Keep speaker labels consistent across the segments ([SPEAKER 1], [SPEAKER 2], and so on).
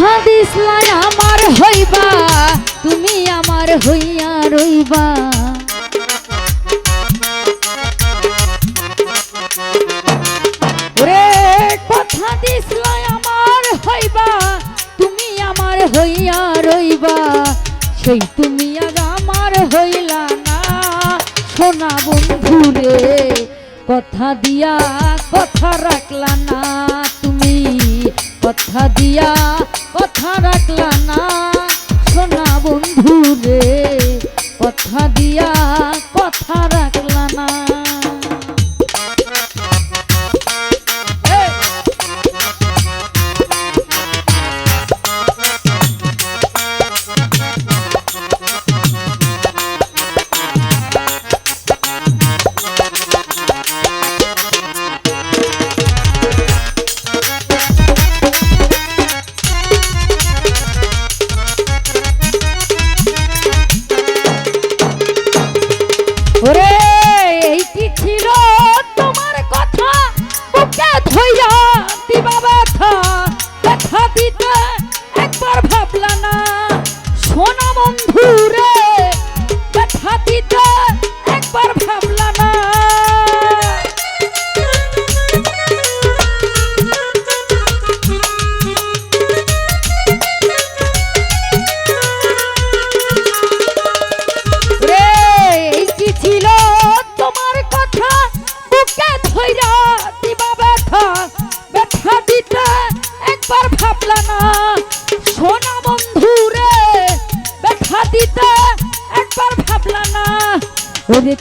[SPEAKER 1] কথা দিসলাই আমার হইবা, তুমি আমার হইয়া রইবা। কথা দিসলাই আমার হইবা, তুমি আমার হইয়া রইবা। সেই তুমি আর আমার হইলা না, সোনা বন্ধু রে, কথা দিয়া কথা রাখলা না তুমি, কথা দিয়া কথা রাখলা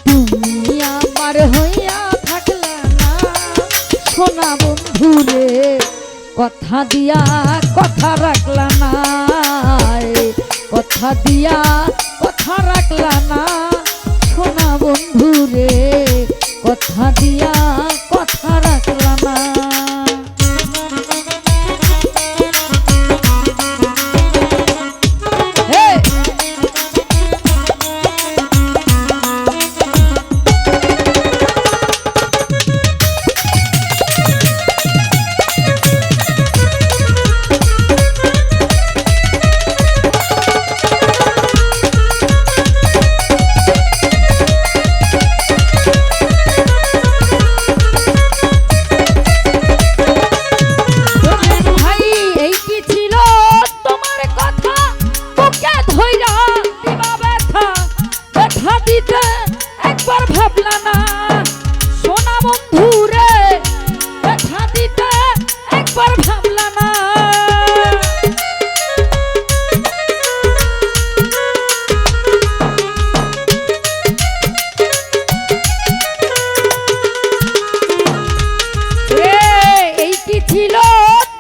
[SPEAKER 1] তুমি আমার হইয়া থাকলে না। সোনা বন্ধু রে কথা দিয়া কথা রাখলা না কথা দিয়া কথা রাখলা না। সোনা বন্ধু রে কথা দিয়া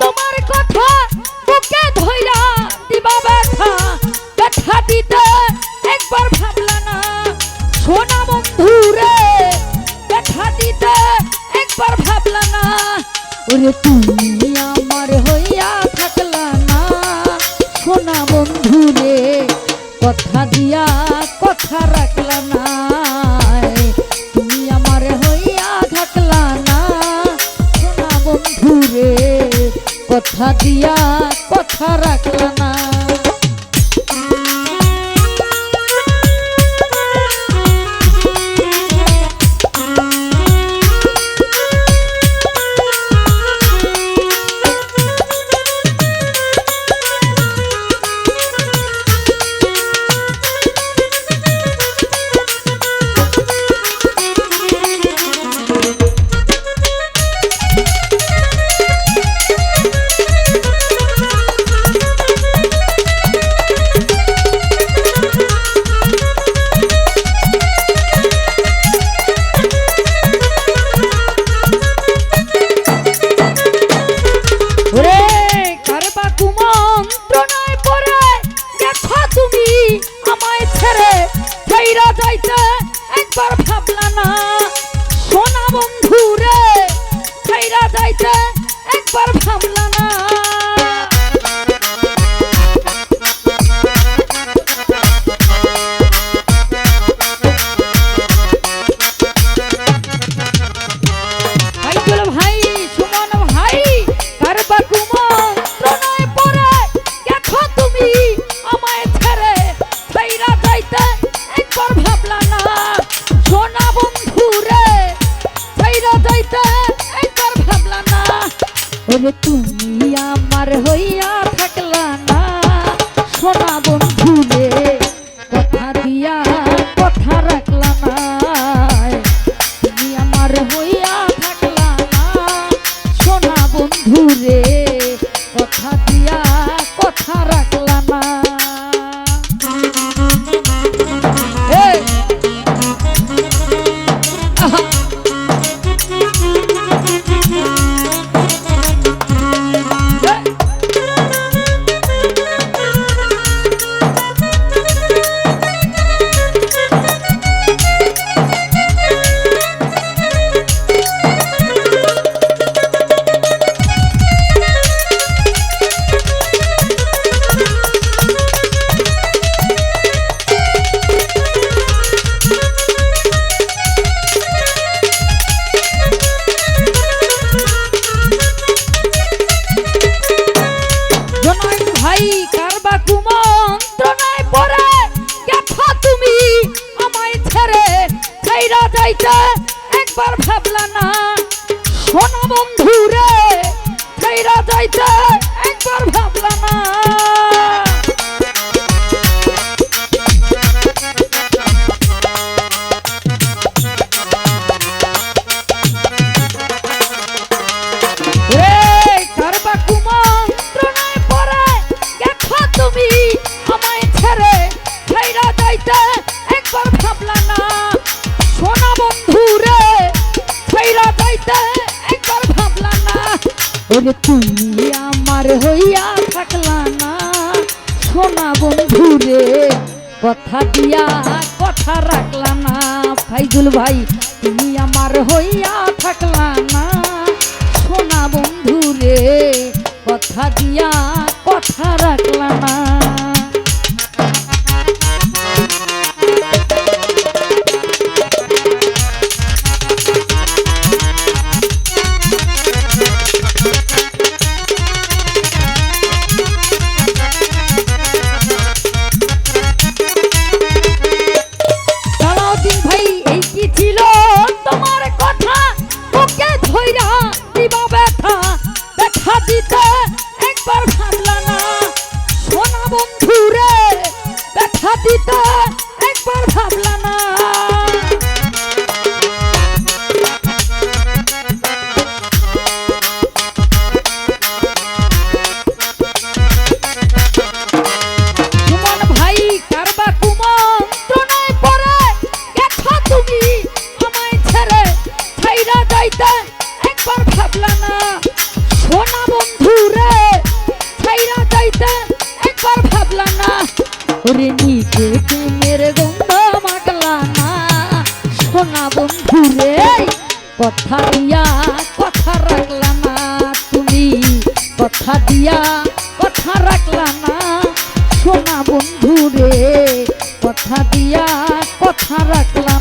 [SPEAKER 1] তোমার কথা বুকে ধইরা দিবা ব্যথা। ব্যথা দিতে একবার ভাবলা না। সোনা বন্ধু রে, ব্যথা দিতে একবার ভাবলা না। ওরে তুমি দিয়া কথা রাখলা ছেড়ে ফেরা যাইতে একবার ভাবলা না। সোনা বন্ধু রে ফেরা যাইতে একবার ভাবলা না। তুমি আমার হইয়া যাইতে একবার ভাবলা না ওরে আমার হইয়া থাকলা না। সোনা বন্ধু রে, কথা দিয়া কথা রাখলা না। ফাইজুল ভাই, তুমি আমার হইয়া থাকলা না। সোনা বন্ধু রে, কথা দিয়া কথা রাখলা না। ছাইরা যাইতে একবার ভাবলা না। সোনা বন্ধু রে, ছাইরা যাইতে একবার ভাবলা না। ওরে নিজে প্রেমের গন্ধ মাগলা না। সোনা বন্ধু রে, কথা দিয়া কথা রাখলা না। তুমি কথা দিয়া কথা রাখলা না। সোনা বন্ধু রে, কথা দিয়া কথা রাখলা